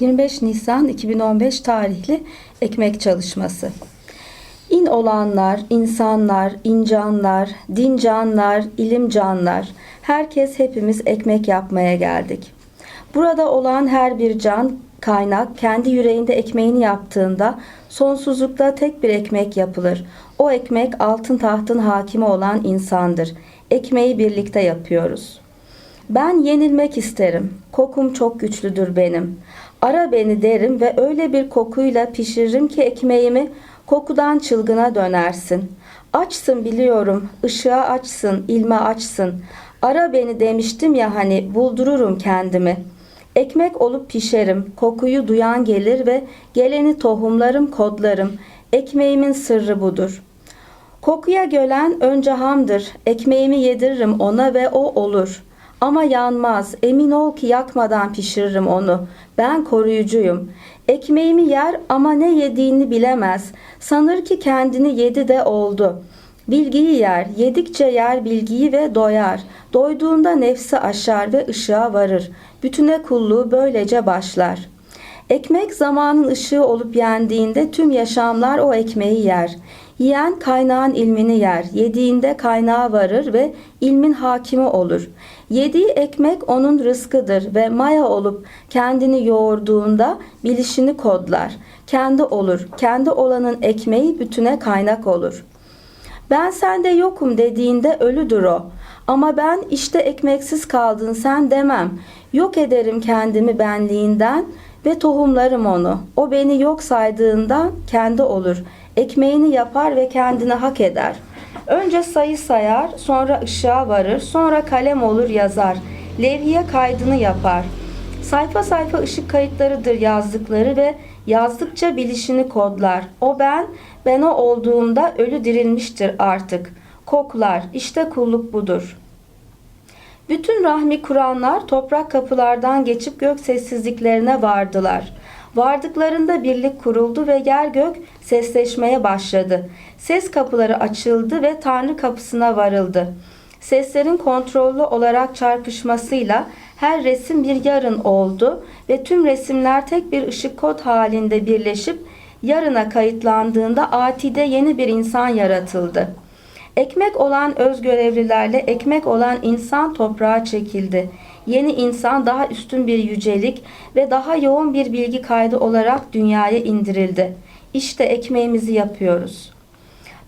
25 Nisan 2015 tarihli ekmek çalışması. İn olanlar, insanlar, incanlar, din canlar, ilim canlar, herkes hepimiz ekmek yapmaya geldik. Burada olan her bir can, kaynak kendi yüreğinde ekmeğini yaptığında sonsuzlukta tek bir ekmek yapılır. O ekmek altın tahtın hakimi olan insandır. Ekmeği birlikte yapıyoruz. Ben yenilmek isterim. Kokum çok güçlüdür benim. Ara beni derim ve öyle bir kokuyla pişiririm ki ekmeğimi kokudan çılgına dönersin. Açsın biliyorum, ışığa açsın, ilme açsın. Ara beni demiştim ya hani buldururum kendimi. Ekmek olup pişerim, kokuyu duyan gelir ve geleni tohumlarım, kodlarım. Ekmeğimin sırrı budur.'' Kokuya gölen önce hamdır. Ekmeğimi yediririm ona ve o olur. Ama yanmaz. Emin ol ki yakmadan pişiririm onu. Ben koruyucuyum. Ekmeğimi yer ama ne yediğini bilemez. Sanır ki kendini yedi de oldu. Bilgiyi yer, yedikçe yer bilgiyi ve doyar. Doyduğunda nefsi aşar ve ışığa varır. Bütüne kulluğu böylece başlar. Ekmek zamanın ışığı olup yendiğinde tüm yaşamlar o ekmeği yer. Yiyen kaynağın ilmini yer. Yediğinde kaynağa varır ve ilmin hakimi olur. Yediği ekmek onun rızkıdır ve maya olup kendini yoğurduğunda bilişini kodlar. Kendi olur. Kendi olanın ekmeği bütüne kaynak olur. Ben sende yokum dediğinde ölüdür o. Ama ben işte ekmeksiz kaldın sen demem. Yok ederim kendimi benliğinden ve tohumlarım onu. O beni yok saydığında kendi olur. Ekmeğini yapar ve kendini hak eder. Önce sayı sayar, sonra ışığa varır, sonra kalem olur yazar. Levhiye kaydını yapar. Sayfa sayfa ışık kayıtlarıdır yazdıkları ve yazdıkça bilişini kodlar. O ben, ben o olduğumda ölü dirilmiştir artık. Koklar, işte kulluk budur.'' Bütün rahmi kuranlar toprak kapılardan geçip gök sessizliklerine vardılar. Vardıklarında birlik kuruldu ve yer gök sesleşmeye başladı. Ses kapıları açıldı ve Tanrı kapısına varıldı. Seslerin kontrollü olarak çarpışmasıyla her resim bir yarın oldu ve tüm resimler tek bir ışık kod halinde birleşip yarına kayıtlandığında atide yeni bir insan yaratıldı.'' Ekmek olan öz görevlilerle ekmek olan insan toprağa çekildi. Yeni insan daha üstün bir yücelik ve daha yoğun bir bilgi kaydı olarak dünyaya indirildi. İşte ekmeğimizi yapıyoruz.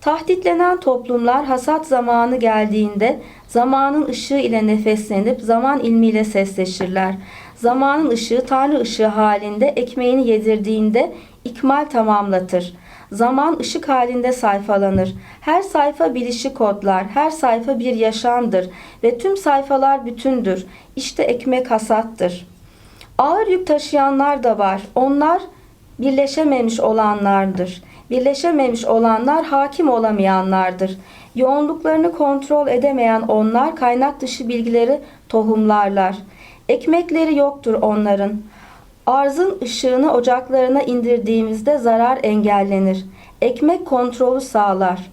Tahditlenen toplumlar hasat zamanı geldiğinde zamanın ışığı ile nefeslenip zaman ilmiyle sesleşirler. Zamanın ışığı Tanrı ışığı halinde ekmeğini yedirdiğinde ikmal tamamlatır. Zaman ışık halinde sayfalanır. Her sayfa bilişi kodlar, her sayfa bir yaşamdır ve tüm sayfalar bütündür. İşte ekmek hasattır. Ağır yük taşıyanlar da var. Onlar birleşememiş olanlardır. Birleşememiş olanlar hakim olamayanlardır. Yoğunluklarını kontrol edemeyen onlar kaynak dışı bilgileri tohumlarlar. Ekmekleri yoktur onların. Arzın ışığını ocaklarına indirdiğimizde zarar engellenir. Ekmek kontrolü sağlar.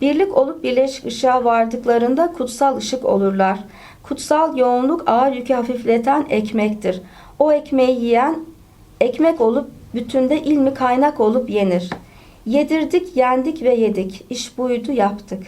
Birlik olup birleşik ışığa vardıklarında kutsal ışık olurlar. Kutsal yoğunluk ağır yükü hafifleten ekmektir. O ekmeği yiyen ekmek olup bütünde ilmi kaynak olup yenir. Yedirdik, yendik ve yedik. İş buydu, yaptık.